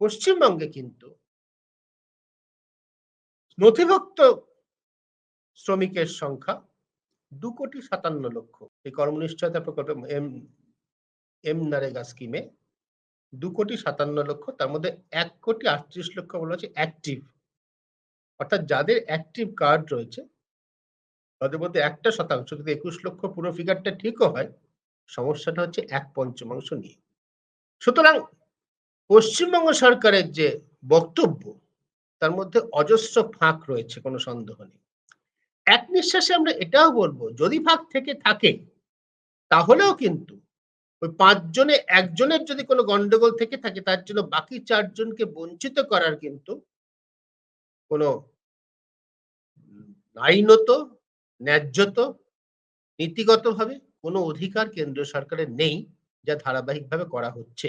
পশ্চিমবঙ্গে কিন্তু নথিভুক্ত শ্রমিকের সংখ্যা দু কোটি সাতান্ন লক্ষ। এই কর্মনিশ্চয়তা প্রকল্পে এম এম নারেগা স্কিমে দু কোটি সাতান্ন লক্ষ, তার মধ্যে এক কোটি আটত্রিশ লক্ষ বলা হচ্ছে অ্যাক্টিভ অর্থাৎ যাদের অ্যাক্টিভ কার্ড রয়েছে, তাদের মধ্যে একটা শতাংশ যদি একুশ লক্ষ, পুরো ফিগারটা ঠিকও হয়, সমস্যাটা হচ্ছে এক পঞ্চমাংশ নিয়ে। সুতরাং পশ্চিমবঙ্গ সরকারের যে বক্তব্য, তার মধ্যে অজস্র ফাঁক রয়েছে, কোনো সন্দেহ নেই। এক নিঃশ্বাসে আমরা এটাও বলব, যদি ফাঁক থেকে থাকে, তাহলেও কিন্তু ওই পাঁচজনে, একজনের যদি কোনো গন্ডগোল থেকে থাকে, তার জন্য বাকি চারজনকে বঞ্চিত করার কিন্তু কোনো আইনত, ন্যায্যত, নীতিগতভাবে কোনো অধিকার কেন্দ্রীয় সরকারের নেই, যা ধারাবাহিকভাবে করা হচ্ছে।